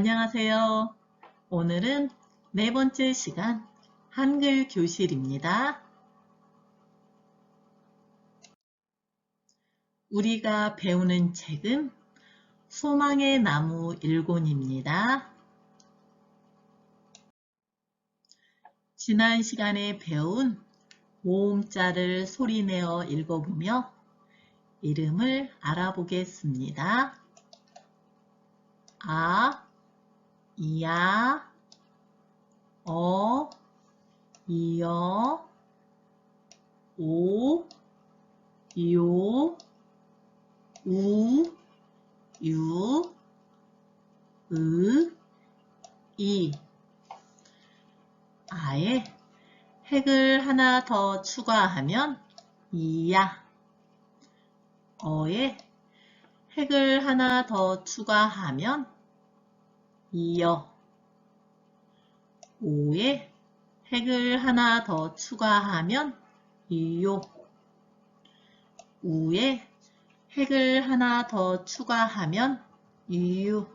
안녕하세요. 오늘은 네 번째 시간 한글 교실입니다. 우리가 배우는 책은 소망의 나무 일곤입니다. 지난 시간에 배운 모음자를 소리내어 읽어보며 이름을 알아보겠습니다. 아, 이야, 어, 이어, 오, 요, 우, 유, 으, 이. 아에 핵을 하나 더 추가하면 이야. 어에 핵을 하나 더 추가하면 이어. 오에 핵을 하나 더 추가하면 이요. 우에 핵을 하나 더 추가하면 이유.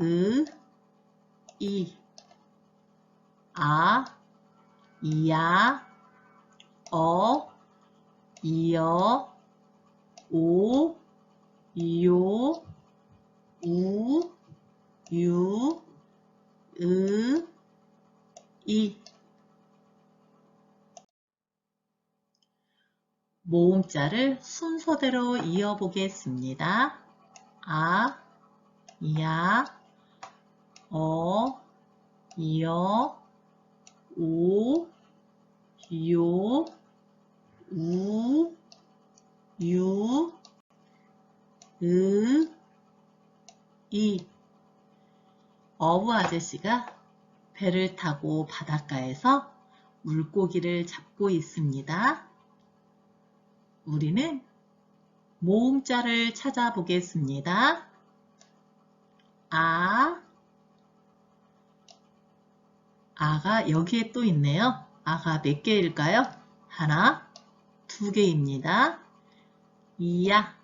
으, 이, 아, 이야, 어, 이어, 오, 요, 우, 유, 으, 이 모음자를 순서대로 이어보겠습니다. 아, 야, 어, 이어, 오, 요, 우, 유, 으, 이 어부 아저씨가 배를 타고 바닷가에서 물고기를 잡고 있습니다. 우리는 모음자를 찾아보겠습니다. 아, 아가 여기에 또 있네요. 아가 몇 개일까요? 하나, 두 개입니다. 이야,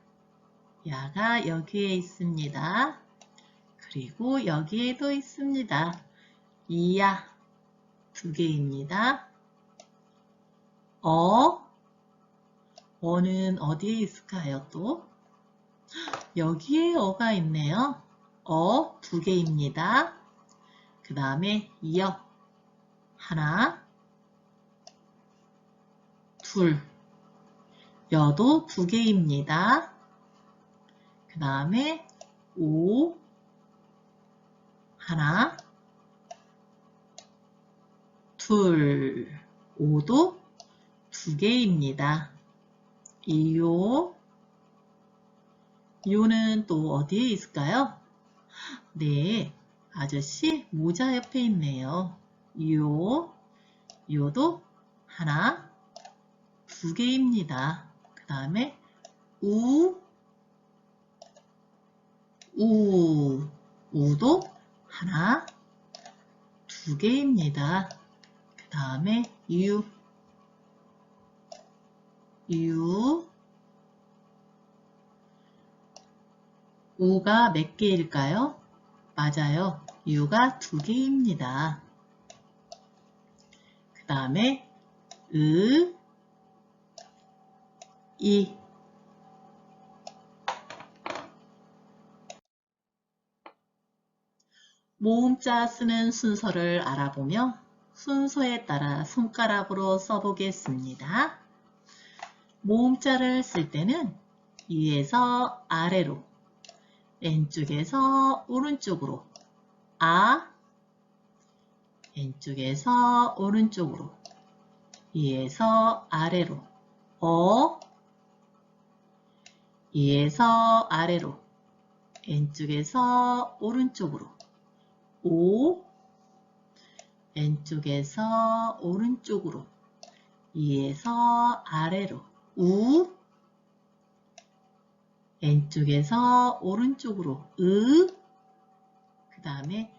야가 여기에 있습니다. 그리고 여기에도 있습니다. 이야, 두 개입니다. 어, 어는 어디에 있을까요 또? 여기에 어가 있네요. 어, 두 개입니다. 그 다음에 이어, 하나, 둘, 여도 두 개입니다. 그 다음에 오, 하나, 둘, 오도 두 개입니다. 이요, 요는 또 어디에 있을까요? 네, 아저씨 모자 옆에 있네요. 요, 요도 하나, 두 개입니다. 그 다음에 우, 우, 우도 하나, 두 개입니다. 그 다음에 유, 유, 우가 몇 개일까요? 맞아요. 유가 두 개입니다. 그 다음에 으, 이, 모음자 쓰는 순서를 알아보며 순서에 따라 손가락으로 써보겠습니다. 모음자를 쓸 때는 위에서 아래로, 왼쪽에서 오른쪽으로, 아, 왼쪽에서 오른쪽으로, 위에서 아래로, 어, 위에서 아래로, 왼쪽에서 오른쪽으로, 오, 왼쪽에서 오른쪽으로, 위에서 아래로, 우, 왼쪽에서 오른쪽으로, 으, 그 다음에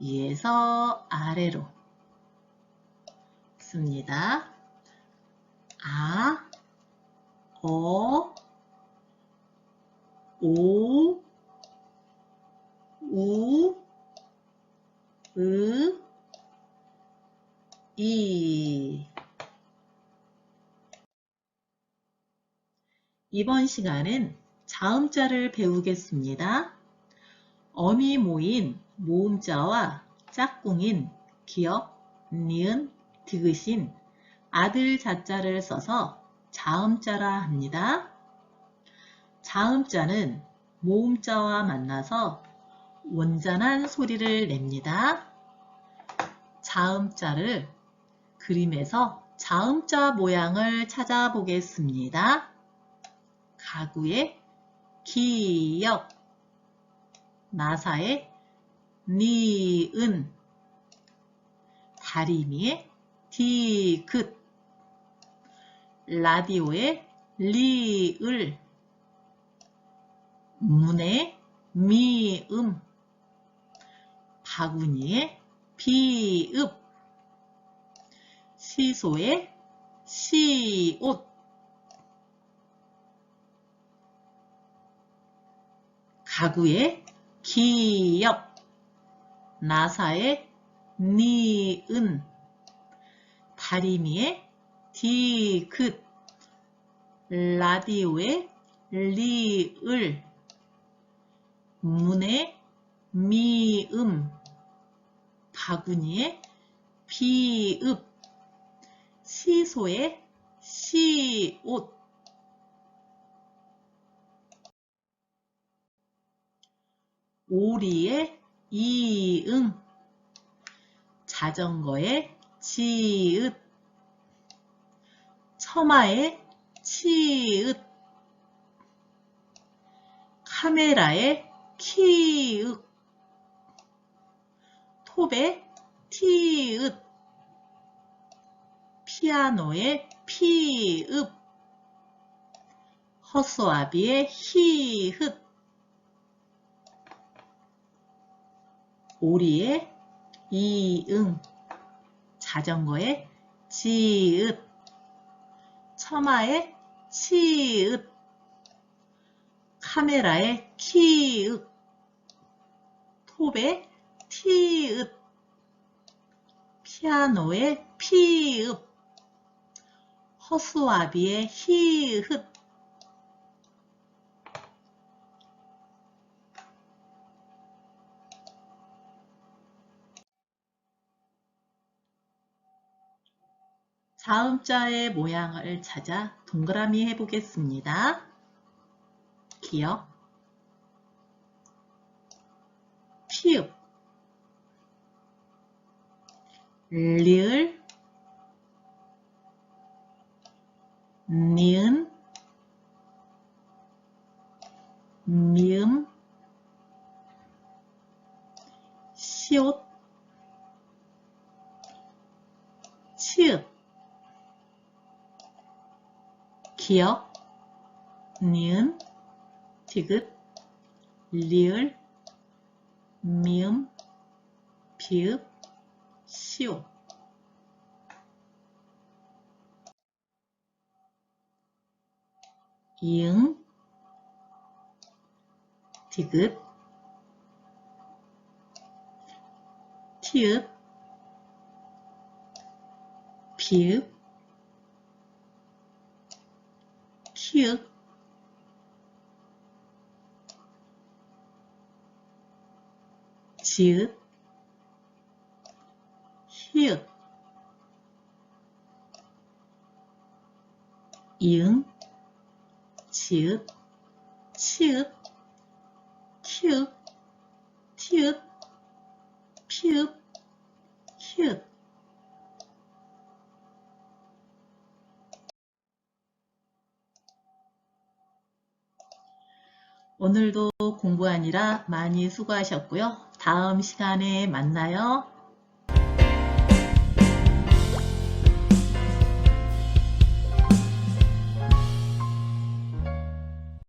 위에서 아래로. 씁니다. 아, 어, 오, 우, 이. 이번 시간은 자음자를 배우겠습니다. 어미 모인 모음자와 짝꿍인 기역, 니은, 디귿인 아들 자자를 써서 자음자라 합니다. 자음자는 모음자와 만나서 원잔한 소리를 냅니다. 자음자를 그림에서 자음자 모양을 찾아보겠습니다. 가구의 기역, 나사의 니은, 다리미의 디귿, 라디오의 리을, 문의 미음, 바구니의 비읍, 시소의 시옷, 가구의 기역, 나사의 니은, 다리미의 디귿, 라디오의 리을, 문의 미음, 바구니의 비읍, 시소의 시옷, 오리의 이응, 자전거의 지읒, 처마의 치읒, 카메라의 키읒, 톱의 티읒, 피아노의 피읍, 허수아비의 히읗, 오리의 이응, 자전거의 지읒, 처마의 치읒, 카메라의 키읒, 톱의 티읒, 피아노의 피읍, 허수아비의 히읗, 자음자의 모양을 찾아 동그라미 해보겠습니다. 기역, 피읍, 리을, 니은, 미음, 시옷, 치읓, 기역, 니은, 디귿, 리을, 미음, 비읍, 시옷 이응, 디귿, 티읕, 비읍, 키읔, 지읒, 히읗, 이응, 지읒, 치읒, 키읔, 티읒, 피읒, 히읗 오늘도 공부하느라 많이 수고하셨고요. 다음 시간에 만나요.